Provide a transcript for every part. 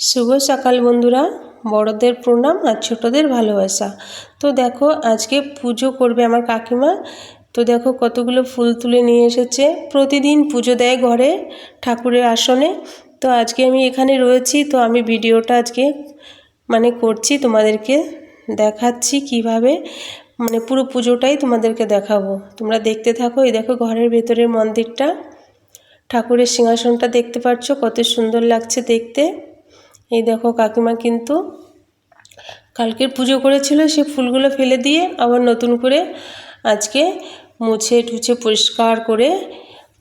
শুভ সকাল বন্ধুরা। বড়দের প্রণাম আর ছোটদের ভালোবাসা। তো দেখো, আজকে পুজো করবে আমার কাকিমা। তো দেখো, কতগুলো ফুল তুলে নিয়ে এসেছে। প্রতিদিন পুজো দেয় ঘরে, ঠাকুরের আসনে। তো আজকে আমি এখানে রয়েছি। তো আমি ভিডিওটা আজকে মানে করছি, তোমাদেরকে দেখাচ্ছি কীভাবে। মানে পুরো পুজোটাই তোমাদেরকে দেখাবো। তোমরা দেখতে থাকো, এই দেখো ঘরের ভেতরের মন্দিরটা। ঠাকুরের সিংহাসনটা দেখতে পাচ্ছ, কত সুন্দর লাগছে দেখতে। এই দেখো কাকিমা কিন্তু কালকের পুজো করেছিল, সে ফুলগুলো ফেলে দিয়ে আবার নতুন করে আজকে মুছে টুছে পরিষ্কার করে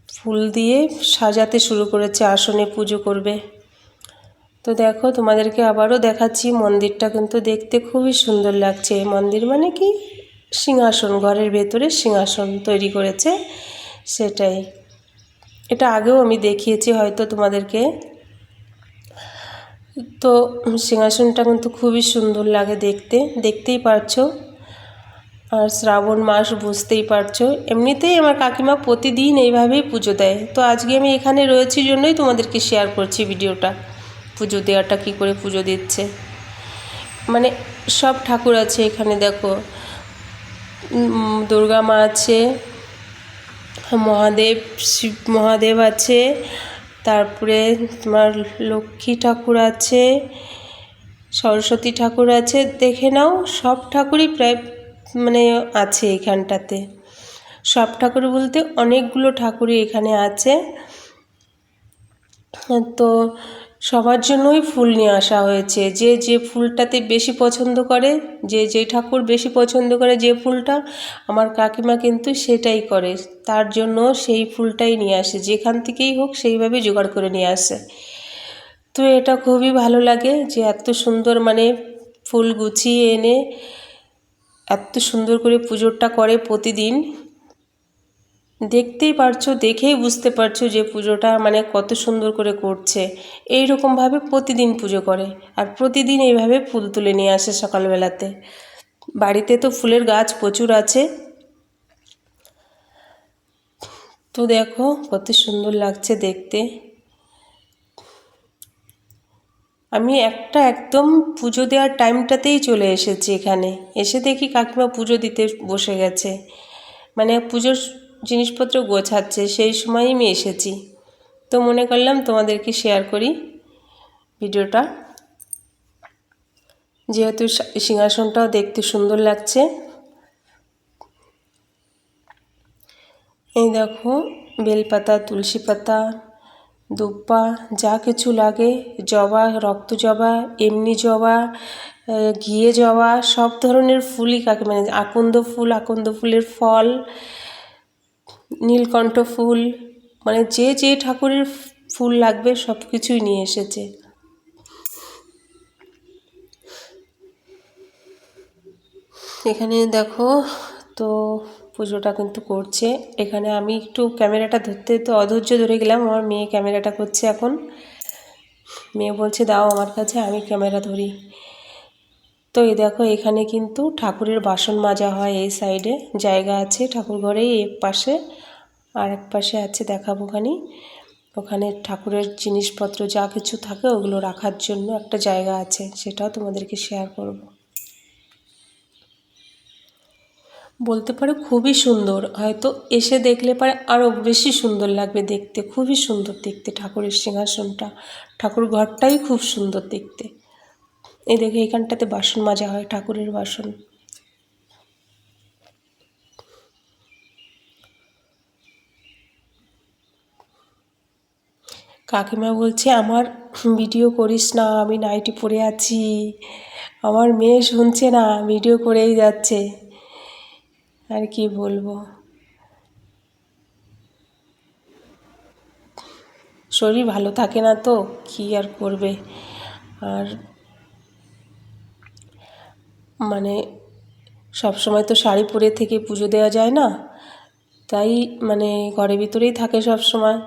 ফুল দিয়ে সাজাতে শুরু করেছে, আসনে পুজো করবে। তো দেখো তোমাদেরকে আবারও দেখাচ্ছি, মন্দিরটা কিন্তু দেখতে খুবই সুন্দর লাগছে। মন্দির মানে কি? সিংহাসন, ঘরের ভেতরে সিংহাসন তৈরি করেছে, সেটাই। এটা আগেও আমি দেখিয়েছি হয়তো তোমাদেরকে। তো সিংহাসনটা কিন্তু খুবই সুন্দর লাগে দেখতে, দেখতেই পারছ। আর শ্রাবণ মাস বুঝতেই পারছ। এমনিতেই আমার কাকিমা প্রতিদিন এইভাবেই পুজো দেয়। তো আজকে আমি এখানে রয়েছি জন্যই তোমাদেরকে শেয়ার করছি ভিডিওটা। পুজো দেওয়াটা কী করে পুজো দিচ্ছে। মানে সব ঠাকুর আছে এখানে, দেখো। দুর্গা মা আছে, মহাদেব, শিব, মহাদেব আছে, তারপরে তোমার লক্ষ্মী ঠাকুর আছে, সরস্বতী ঠাকুর আছে, দেখে নাও, সব ঠাকুরই প্রায় মানে আছে এখানটাতে। সব ঠাকুর বলতে অনেকগুলো ঠাকুরই এখানে আছে। তো সবার জন্যই ফুল নিয়ে আসা হয়েছে। যে যে ফুলটাতে বেশি পছন্দ করে, যে যে ঠাকুর বেশি পছন্দ করে যে ফুলটা, আমার কাকিমা কিন্তু সেটাই করে। তার জন্য সেই ফুলটাই নিয়ে আসে। যেখান থেকেই হোক সেইভাবে জোগাড় করে নিয়ে আসে। তো এটা খুবই ভালো লাগে যে এত সুন্দর মানে ফুল গুছিয়ে এনে, এত সুন্দর করে পুজোটা করে প্রতিদিন। দেখতেই পারছ, দেখেই বুঝতে পারছ যে পুজোটা মানে কত সুন্দর করে করছে। এই রকমভাবে প্রতিদিন পুজো করে আর প্রতিদিন এইভাবে ফুল তুলে নিয়ে আসে সকালবেলাতে। বাড়িতে তো ফুলের গাছ প্রচুর আছে। তো দেখো, কত সুন্দর লাগছে দেখতে। আমি একটা একদম পুজো দেওয়ার টাইমটাতেই চলে এসেছি এখানে। এসে দেখি কাকিমা পুজো দিতে বসে গেছে। মানে পুজোর জিনিসপত্র গোছাচ্ছে, সেই সময়ই আমি এসেছি। তো মনে করলাম তোমাদেরকে শেয়ার করি ভিডিওটা। যেহেতু সিংহাসনটাও দেখতে সুন্দর লাগছে। এই দেখো, বেলপাতা, তুলসী পাতা, দুব্বা, যা কিছু লাগে, জবা, রক্ত জবা, এমনি জবা ঘিয়ে জবা, সব ধরনের ফুলই কাকে মানে আকন্দ ফুল, আকন্দ ফুলের ফল নীলকণ্ঠ ফুল মানে যে যে ঠাকুরের ফুল লাগবে সব কিছুই নিয়ে এসেছে। এখানে দেখো, তো পুজোটা কিন্তু করছে। এখানে আমি একটু ক্যামেরাটা ধরতে, তো অধৈর্য ধরে গেলাম, আমার মেয়ে ক্যামেরাটা করছে এখন। মেয়ে বলছে, দাও আমার কাছে, আমি ক্যামেরা ধরি। তো এই দেখো, এখানে কিন্তু ঠাকুরের বাসন মাজা হয় এই সাইডে, জায়গা আছে ঠাকুর ঘরেই এক পাশে। আর এক পাশে আছে দেখাবো খানি। ওখানে ঠাকুরের জিনিসপত্র যা কিছু থাকে ওগুলো রাখার জন্য একটা জায়গা আছে, সেটাও তোমাদেরকে শেয়ার করব। বলতে পারো খুবই সুন্দর, হয়তো এসে দেখলে পারে আরও বেশি সুন্দর লাগবে দেখতে, খুবই সুন্দর দেখতে ঠাকুরের সিংহাসনটা। ঠাকুর ঘরটাই খুব সুন্দর দেখতে। এই দেখে এখানটাতে বাসন মাজা হয় ঠাকুরের বাসন। কাকিমা বলছে, আমার ভিডিও করিস না, আমি নাইটি পরে আছি। আমার মেয়ে শুনছে না ভিডিও করেই যাচ্ছে। আর কি বলব? শরীর ভালো থাকে না তো, কি আর করবে? আর মানে সব সময় তো শাড়ি পরে থেকে পুজো দেওয়া যায় না, তাই মানে ঘরের ভিতরেই থাকে সব সময়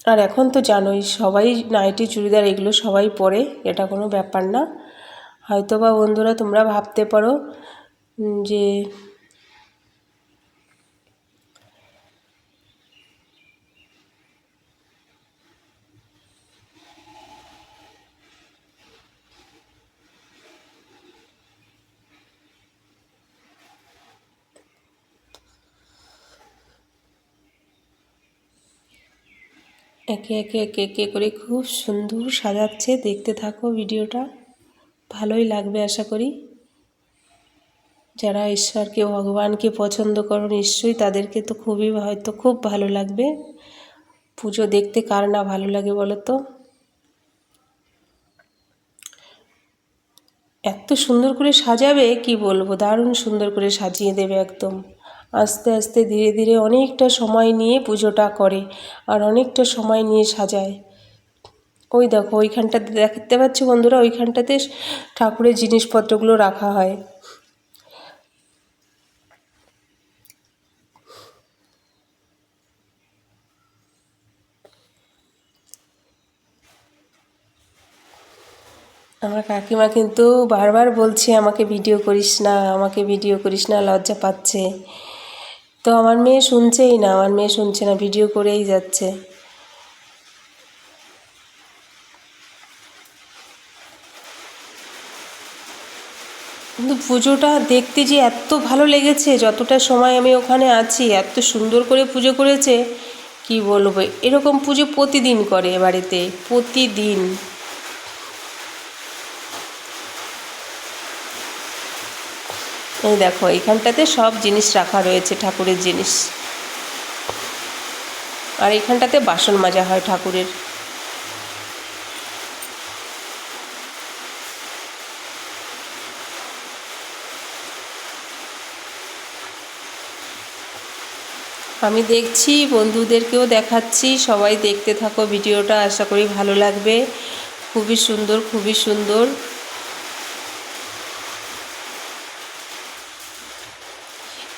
আর এখন তো জানোই, সবাই নাইটি, চুড়িদার এগুলো সবাই পরে, এটা কোনো ব্যাপার না। হয়তো বা বন্ধুরা তোমরা ভাবতে পারো যে একে একে একে একে করে খুব সুন্দর সাজাচ্ছে। দেখতে থাকো ভিডিওটা। ভালোই লাগবে আশা করি। যারা ঈশ্বরকে, ভগবানকে পছন্দ করো, নিশ্চয়ই তাদেরকে তো খুবই হয়তো খুব ভালো লাগবে। পুজো দেখতে কার না ভালো লাগে বলো তো? এত সুন্দর করে সাজাবে, কি বলব? দারুণ সুন্দর করে সাজিয়ে দেবে একদম। আস্তে আস্তে ধীরে ধীরে অনেকটা সময় নিয়ে পুজোটা করে আর অনেকটা সময় নিয়ে সাজায়। ওই দেখো, ওইখানটাতে দেখতে পাচ্ছ বন্ধুরা, ওইখানটাতে ঠাকুরের জিনিসপত্রগুলো রাখা হয়। আমার কাকিমা কিন্তু বারবার বলছে, আমাকে ভিডিও করিস না, আমাকে ভিডিও করিস না, লজ্জা পাচ্ছে। তো আমার মেয়ে শুনছেই না, আমার মেয়ে শুনছে না, ভিডিও করেই যাচ্ছে। কিন্তু পুজোটা দেখতে যে এত ভালো লেগেছে, যতটা সময় আমি ওখানে আছি, এত সুন্দর করে পুজো করেছে, কি বলব? এরকম পুজো প্রতিদিন করে বাড়িতে, প্রতিদিন। এই দেখো, এইখানটাতে সব জিনিস রাখা রয়েছে, ঠাকুরের জিনিস। আর এইখানটাতে বাসন মাজা হয় ঠাকুরের। আমি দেখছি, বন্ধুদেরকেও দেখাচ্ছি, সবাই দেখতে থাকো ভিডিওটা, আশা করি ভালো লাগবে। খুবই সুন্দর খুবই সুন্দর।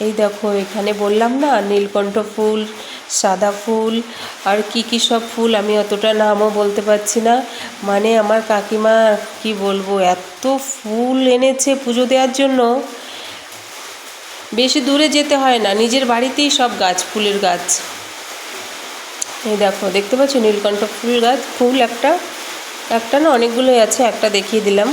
এই দেখো, এখানে বললাম না, নীলকণ্ঠ ফুল, সাদা ফুল, আর কি কি সব ফুল আমি অতটা নামও বলতে পারছি না। মানে আমার কাকিমা, কি বলব, এত ফুল এনেছে পুজো দেওয়ার জন্য। বেশি দূরে যেতে হয় না, নিজের বাড়িতেই সব গাছ, ফুলের গাছ। এই দেখো, দেখতে পাচ্ছ নীলকণ্ঠ ফুল গাছ? ফুল একটা একটা না অনেকগুলোই আছে, একটা দেখিয়ে দিলাম।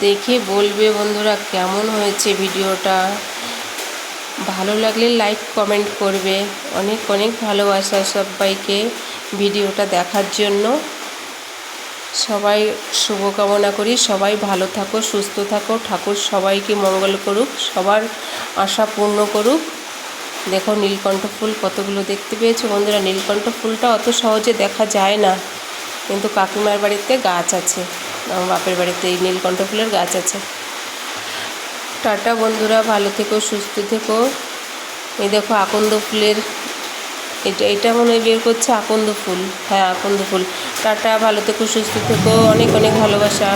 দেখে বলবে, বন্ধুরা, কেমন হয়েছে ভিডিওটা? ভালো লাগলে লাইক, কমেন্ট করবে। অনেক অনেক ভালোবাসা সবাইকে ভিডিওটা দেখার জন্য। সবাই শুভকামনা করি। সবাই ভালো থাকো, সুস্থ থাকো। ঠাকুর সবাইকে মঙ্গল করুক, সবার আশা পূর্ণ করুক। দেখো নীলকণ্ঠ ফুল কতগুলো দেখতে পেয়েছ বন্ধুরা। নীলকণ্ঠ ফুলটা অত সহজে দেখা যায় না। কিন্তু কাকিমার বাড়িতে গাছ আছে। আমার বাপের বাড়িতে এই নীলকণ্ঠ ফুলের গাছ আছে। টাটা বন্ধুরা, ভালো থেকো, সুস্থ থেকো। এই দেখো আকন্দ ফুলের, এটা এটা মনে হয় বের করছে আকন্দ ফুল। হ্যাঁ আকন্দ ফুল। টাটা, ভালো থেকো, সুস্থ থেকো। অনেক অনেক ভালোবাসা।